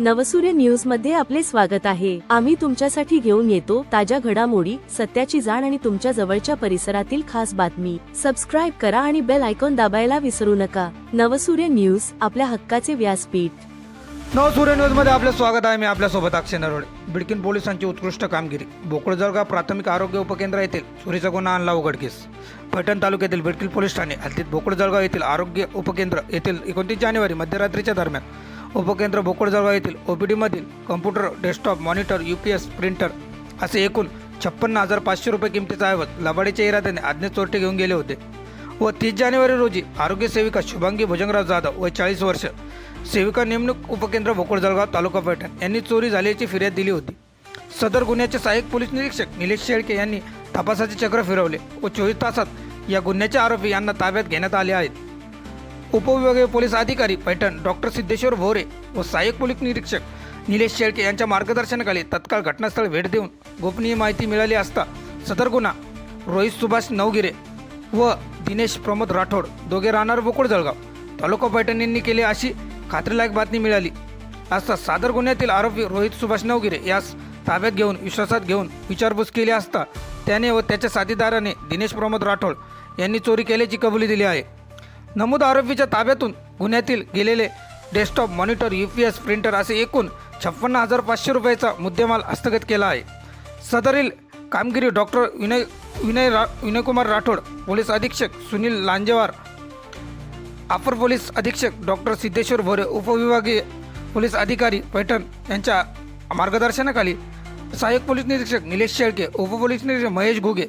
नवसूर्य न्यूजमध्ये आपले स्वागत आहे. आम्ही तुमच्यासाठी घेऊन येतो ताज्या घडामोडी सत्याची जाण आणि तुमच्या जवळच्या परिसरातील खास बातमी. सबस्क्राईब करा आणि बेल आयकॉन दाबायला विसरू नका. नवसूर्य न्यूज आपल्या हक्काचे व्यासपीठ. नवसूर्य न्यूजमध्ये आपलं स्वागत आहे. मी आपल्यासोबत अक्षय नरोडे. बिडकीन पोलिसांची उत्कृष्ट कामगिरी. बोकळजळगाव प्राथमिक आरोग्य उपकेंद्र येथील चोरीचा गुन्हा आणला उघडकीस पैठण तालुक्यातील बिडकीन पोलीस ठाणे हद्दीत बोकळजळगाव येथील आरोग्य उपकेंद्र येथील एकोणतीस जानेवारी मध्यरात्रीच्या दरम्यान उपकेंद्र बोकडजळगाव येथील ओपीडीमधील computer desktop monitor U P S printer असे एकूण छप्पन्न हजार पाचशे रुपये किमतीचा ऐवज लबाडीच्या इराद्याने आज्ञे चोरटे घेऊन गेले होते. व तीस जानेवारी रोजी आरोग्य सेविका शुभांगी भुजंगराव जाधव व चाळीस वर्ष सेविका नेमणूक उपकेंद्र भोकर जळगाव तालुका पैठण यांनी चोरी झाल्याची फिर्याद दिली होती. सदर गुन्ह्याचे सहाय्यक पोलीस निरीक्षक निलेश शेळके यांनी तपासाचे चक्र फिरवले. व चोवीस तासात या गुन्ह्याचे आरोपी यांना ताब्यात घेण्यात आले आहेत. उपविभागीय पोलीस अधिकारी पैठण डॉक्टर सिद्धेश्वर भोरे व सहाय्यक पोलीस निरीक्षक निलेश शेळके यांच्या मार्गदर्शनाखाली तत्काळ घटनास्थळ भेट देऊन गोपनीय माहिती मिळाली असता सदर गुन्हा रोहित सुभाष नवगिरे व दिनेश प्रमोद राठोड दोघे राहणार बोकुळ जळगाव. तालुका पैठण यांनी केली अशी खात्रीलायक बातमी मिळाली असता सादर गुन्ह्यातील आरोपी रोहित सुभाष नवगिरे यास ताब्यात घेऊन विश्वासात घेऊन विचारपूस केली असता त्याने व त्याच्या साथीदाराने दिनेश प्रमोद राठोड यांनी चोरी केल्याची कबुली दिली आहे. नमूद आरोपीच्या ताब्यातून गुन्ह्यातील गेलेले desktop monitor U P S printer असे एकूण छप्पन्न हजार पाचशे रुपयाचा मुद्देमाल हस्तगत केला आहे. सदरील कामगिरी डॉक्टर विनय विनय रा विनयकुमार राठोड पोलीस अधीक्षक सुनील लांजेवार अपर पोलीस अधीक्षक डॉक्टर सिद्धेश्वर भोरे उपविभागीय पोलीस अधिकारी पैठण यांच्या मार्गदर्शनाखाली सहाय्यक पोलीस निरीक्षक निलेश शेळके उपपोलीस निरीक्षक महेश घुगे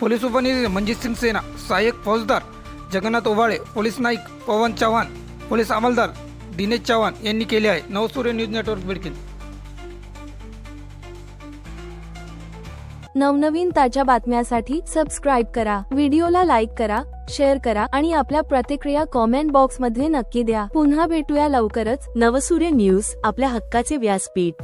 पोलीस उपनिरीक्षक मंजित सिंग सेना सहाय्यक फौजदार जगन्नाथ ओवाळे पोलीस नाईक पवन चव्हाण पोलीस अंमलदार दिनेश चव्हाण यांनी केले आहे. नवसूर्य न्यूज नेटवर्क बिडकीन नवनवीन ताज्या बातम्यासाठी सबस्क्राईब करा व्हिडिओला लाईक करा शेअर करा आणि आपल्या प्रतिक्रिया कॉमेंट बॉक्समध्ये नक्की द्या. पुन्हा भेटूया लवकरच नवसूर्य न्यूज आपल्या हक्काचे व्यासपीठ.